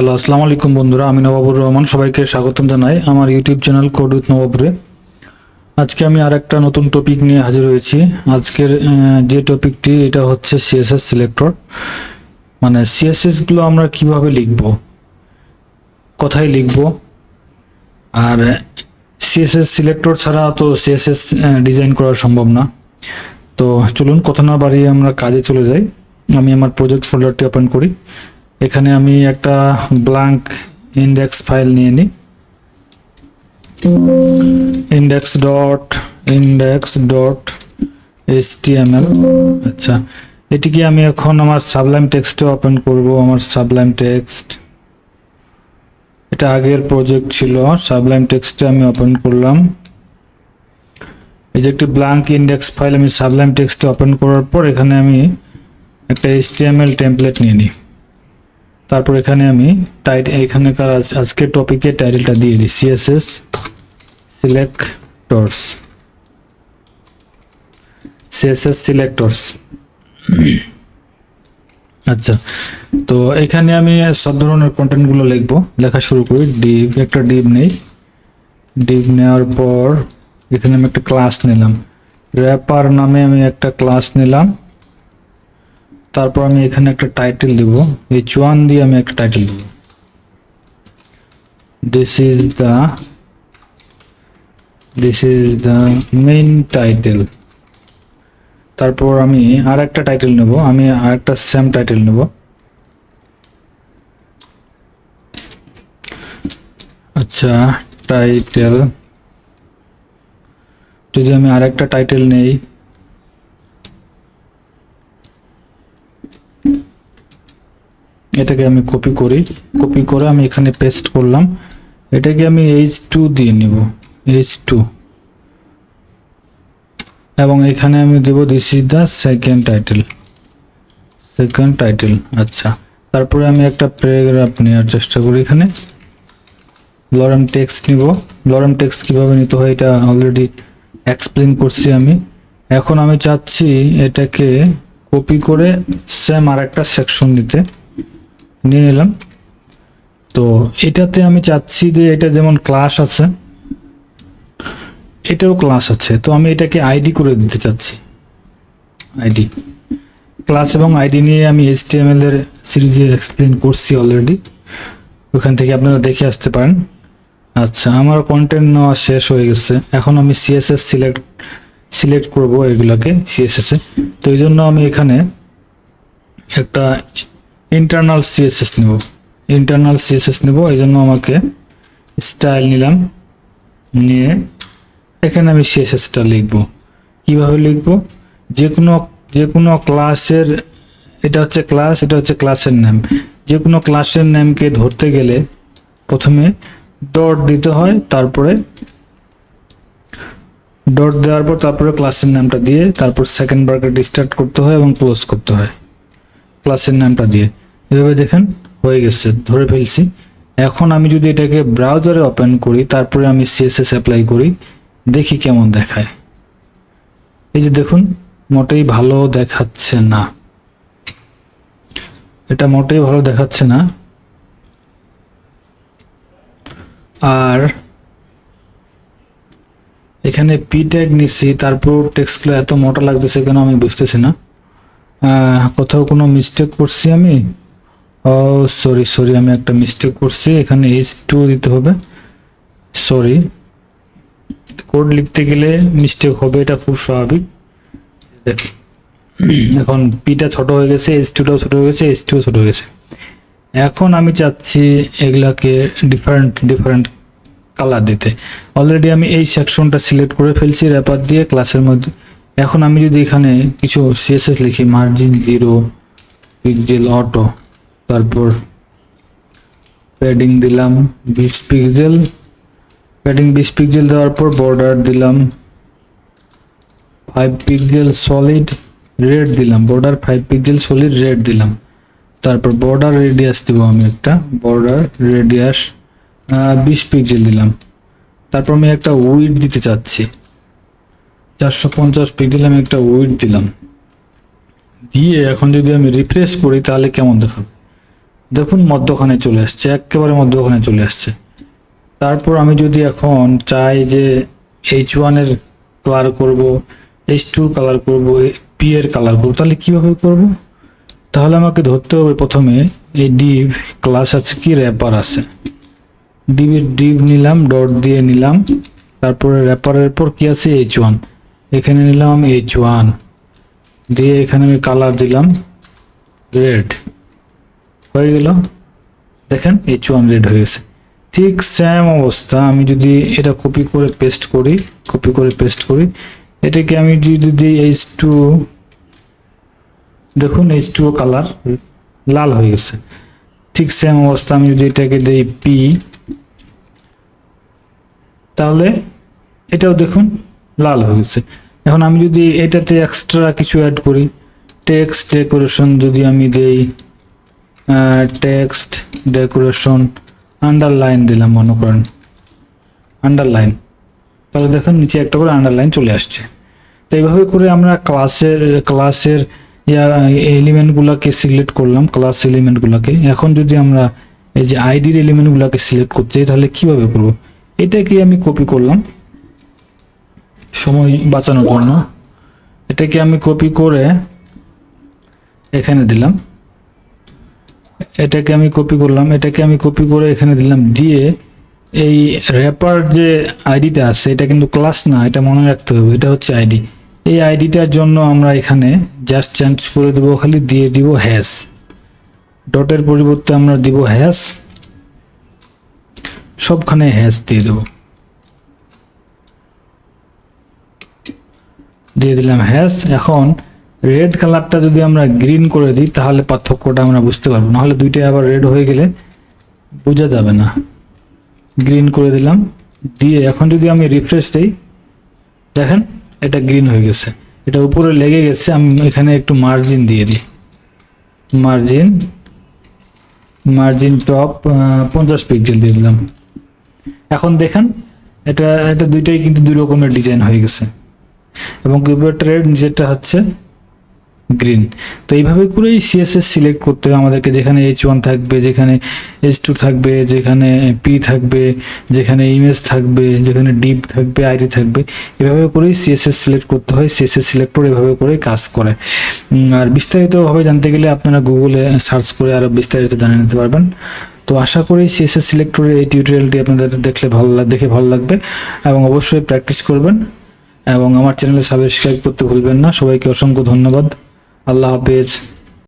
Hello, আসসালামু আলাইকুম বন্ধুরা, আমি নবাবুর রহমান, সবাইকে স্বাগতম জানাই আমার ইউটিউব চ্যানেল কোড উইথ নবাবুরে। আজকে আমি আর একটা নতুন টপিক নিয়ে হাজির হয়েছি। আজকের যে টপিকটি এটা হচ্ছে সিএসএস সিলেক্টর মানে সিএসএসগুলো আমরা কীভাবে লিখব? কোথায় লিখব? আর সিএসএস সিলেক্টর ছাড়া তো সিএসএস ডিজাইন করা সম্ভব না। তো চলুন, কথা না বাড়িয়ে আমরা কাজে চলে যাই। আমি আমার প্রজেক্ট ফোল্ডারটি ওপেন করি। এখানে আমি একটা ব্ল্যাঙ্ক ইন্ডেক্স ফাইল নিয়ে নিই। Index dot index dot HTML আচ্ছা এটিকে আমি এখন আমার সাবলাইম টেক্সটে ওপেন করব, আমার সাবলাইম টেক্সট এটা আগের প্রজেক্ট ছিল সাবলাইম টেক্সটে আমি ওপেন করলাম। এই যে একটি ব্ল্যাঙ্ক ইন্ডেক্স ফাইল আমি সাবলাইম টেক্সটে ওপেন করার পর এখানে আমি একটা এইচটিএমএল টেমপ্লেট নিয়ে নিই। তারপর এখানে আমি টাইট এখানকার আজ- আজকের টপিকের টাইটেলটা দিয়ে দিই সিএসএস সিলেক্টরস সিএসএস সিলেক্টরস আচ্ছা তো এখানে আমি সব ধরনের কন্টেন্টগুলো লিখব, লেখা শুরু করি ডিভ একটা ডিভ নেই। ডিভ নেওয়ার পর এখানে আমি একটা ক্লাস নিলাম। র্যাপার নামে আমি একটা ক্লাস নিলাম। তারপর আমি এখানে একটা টাইটেল দিব। এই চুয়ান দিয়ে আমি একটা টাইটেল দিব। This is the this is the main title তারপর আমি আর একটা টাইটেল নেব। আমি আর একটা সেম টাইটেল নেব। আচ্ছা টাইটেল যদি আমি আর একটা টাইটেল নেই এটাকে আমি কপি করি। কপি করে আমি এখানে পেস্ট করলাম। এটাকে আমি এইচ টু দিয়ে নিব। এইচ টু এবং এখানে আমি দেব this is the second title second title আচ্ছা। তারপরে আমি একটা প্যারাগ্রাফ নেওয়ার চেষ্টা করি এখানে। লরেম টেক্সট নিব। লরেম টেক্স কীভাবে নিতে হয় এটা অলরেডি এক্সপ্লেন করছি আমি। এখন আমি চাচ্ছি এটাকে কপি করে সেম আর একটা সেকশন নিতে নিয়ে নিলাম তো এটাতে আমি চাচ্ছি যে এটা যেমন ক্লাস আছে, এটাও ক্লাস আছে। তো আমি এটাকে আইডি করে দিতে চাচ্ছি। আইডি ক্লাস এবং আইডি নিয়ে আমি এইচটিএমএল এর সিরিজে এক্সপ্লেন করছি অলরেডি ওখান থেকে আপনারা দেখে আসতে পারেন। আচ্ছা আমার কন্টেন্ট নেওয়া শেষ হয়ে গেছে। এখন আমি সিএসএস সিলেক্ট সিলেক্ট করব এগুলোকে সিএসএস তো এই জন্য আমি এখানে একটা ইন্টারনাল সিএসএস নেব। ইন্টারনাল সিএসএস নেব এই জন্য আমাকে স্টাইল নিলাম। নিয়ে এখানে আমি সিএসএসটা লিখব। কীভাবে লিখব? যে কোনো যে কোনো ক্লাসের এটা হচ্ছে ক্লাস এটা হচ্ছে ক্লাসের নাম যে কোনো ক্লাসের নামকে ধরতে গেলে প্রথমে ডট দিতে হয়, তারপরে ডট দেওয়ার পর তারপরে ক্লাসের নামটা দিয়ে তারপর সেকেন্ড ব্র্যাকেট স্টার্ট করতে হয় এবং ক্লোজ করতে হয়। ক্লাসের নামটা দিয়ে। এভাবে দেখেন, হয়ে গেছে, ধরে ফেলছি। এখন আমি যদি এটাকে ব্রাউজারে ওপেন করি, তারপরে আমি সিএসএস অ্যাপ্লাই করি, দেখি কেমন দেখায়। এই যে দেখুন, মোটেই ভালো দেখাচ্ছে না। এটা মোটেই ভালো দেখাচ্ছে না। আর এখানে পি ট্যাগ নিচ্ছি তারপর টেক্সটগুলো এত মোটা লাগতেছে কেন আমি বুঝতেছি না। কোথাও কোনো মিস্টেক করছি আমি? ও সরি সরি আমি একটা মিস্টেক করছি। এখানে এইচ টু দিতে হবে। সরি কোড লিখতে গেলে মিস্টেক হবে, এটা খুব স্বাভাবিক। এখন পিটা ছোট হয়ে গেছে এইচ টুটাও ছোট হয়ে গেছে এইচ টুও ছোট হয়ে গেছে। এখন আমি চাচ্ছি এগুলাকে ডিফারেন্ট ডিফারেন্ট কালার দিতে। অলরেডি আমি এই সেকশনটা সিলেক্ট করে ফেলছি র্যাপার দিয়ে ক্লাসের মধ্যে। এখন আমি যদি এখানে কিছু সিএসএস লিখি মার্জিন জিরো পিক্সেল অটো তারপর প্যাডিং দিলাম বিশ পিক্সেল প্যাডিং বিশ পিক্সেল দেওয়ার পর বর্ডার দিলাম ফাইভ পিক্সেল সলিড রেড দিলাম। Border five pixel solid red দিলাম। তারপর বর্ডার রেডিয়াস দিব আমি একটা। বর্ডার রেডিয়াস বিশ পিক্সেল দিলাম। তারপর আমি একটা উইড দিতে চাচ্ছি। চারশো পঞ্চাশ পিক্সেল আমি একটা উইড দিলাম। দিয়ে এখন যদি আমি রিফ্রেশ করি তাহলে কেমন দেখাবে? দেখুন মধ্যখানে চলে আসছে, একেবারে মধ্যখানে চলে আসছে। তারপর আমি যদি এখন চাই যে এইচ ওয়ানের কালার করব এইচ টুর কালার করব পি এর কালার করব, তাহলে কীভাবে করব? তাহলে আমাকে ধরতে হবে প্রথমে এই ডিভ ক্লাস আছে কি র্যাপার আছে। ডিভ ডিভ নিলাম ডট দিয়ে নিলাম, তারপরে র্যাপারের পর কি আছে? এইচ ওয়ান এখানে নিলাম এইচ ওয়ান দিয়ে এখানে আমি কালার দিলাম রেড হয়ে গেল। দেখেন এইচ ওয়ান রেড হয়ে গেছে। ঠিক সেম অবস্থা। আমি যদি এটা কপি করে পেস্ট করি কপি করে পেস্ট করি এটাকে আমি যদি দিই এইচ টু দেখুন এইচ টু কালার লাল হয়ে গেছে। ঠিক সেম অবস্থা। আমি যদি এটাকে দিই পি তাহলে এটাও দেখুন লাল হয়ে গেছে। এখন আমি যদি এটাতে এক্সট্রা কিছু অ্যাড করি টেক্সট ডেকোরেশন যদি আমি দেই টেক্সট ডেকোরেশন আন্ডারলাইন দিলাম মনে করেন আন্ডারলাইন তাহলে দেখুন, নিচে একটা করে আন্ডারলাইন চলে আসছে। তো এইভাবে করে আমরা ক্লাসের ক্লাসের এলিমেন্টগুলোকে সিলেক্ট করলাম ক্লাস এলিমেন্টগুলোকে এখন যদি আমরা এই যে আইডির এলিমেন্টগুলোকে সিলেক্ট করতে চাই তাহলে কীভাবে করব? এটাকে আমি কপি করলাম। সময় বাঁচানোর জন্য। এটাকে আমি কপি করে এখানে দিলাম। এটাকে আমি কপি করলাম, এটাকে আমি কপি করে এখানে দিলাম, দিয়ে এই র্যাপার যে আইডিটা আছে, এটা কিন্তু ক্লাস না, এটা মনে রাখতে হবে, এটা হচ্ছে আইডি এই আইডিটার জন্য আমরা এখানে জাস্ট চেঞ্জ করে দেবো, খালি দিয়ে দিব হ্যাশ ডটের পরিবর্তে আমরা দিব হ্যাশ সবখানে হ্যাশ দিয়ে দেবো। দিয়ে দিলাম হ্যাশ এখন রেড কালারটা যদি আমরা গ্রিন করে দিই, তাহলে পার্থক্যটা আমরা বুঝতে পারব। নাহলে দুইটাই আবার রেড হয়ে গেলে বোঝা যাবে না। গ্রিন করে দিলাম। দিয়ে এখন যদি আমি রিফ্রেশ দিই, দেখেন এটা গ্রিন হয়ে গেছে। এটা উপরে লেগে গেছে, আমি এখানে একটু মার্জিন দিয়ে দিই। মার্জিন মার্জিন টপ পঞ্চাশ পিক্সেল দিয়ে দিলাম। এখন দেখেন, এটা এটা দুইটাই কিন্তু দুই রকমের ডিজাইন হয়ে গেছে। এবং কিবোর্ডের রেড নিচেরটা হচ্ছে গ্রিন তো এইভাবে করেই সিএসএস সিলেক্ট করতে হবে আমাদেরকে, যেখানে এইচ ওয়ান থাকবে, যেখানে এইচ টু থাকবে, যেখানে পি থাকবে, যেখানে ইমেজ থাকবে, যেখানে ডিপ থাকবে আইডি থাকবে, এভাবে করেই সিএসএস সিলেক্ট করতে হয়। সিএসএস সিলেক্টর এভাবে করেই কাজ করে। আর বিস্তারিতভাবে জানতে গেলে আপনারা গুগলে সার্চ করে আরও বিস্তারিত জানিয়ে নিতে পারবেন। তো আশা করি সিএসএস সিলেক্টরের এই টিউটোরিয়ালটি আপনাদের দেখলে ভালো দেখে ভালো লাগবে এবং অবশ্যই প্র্যাকটিস করবেন। এবং আমার চ্যানেলে সাবস্ক্রাইব করতে ভুলবেন না। সবাইকে অসংখ্য ধন্যবাদ। আল্লাহ হাফেজ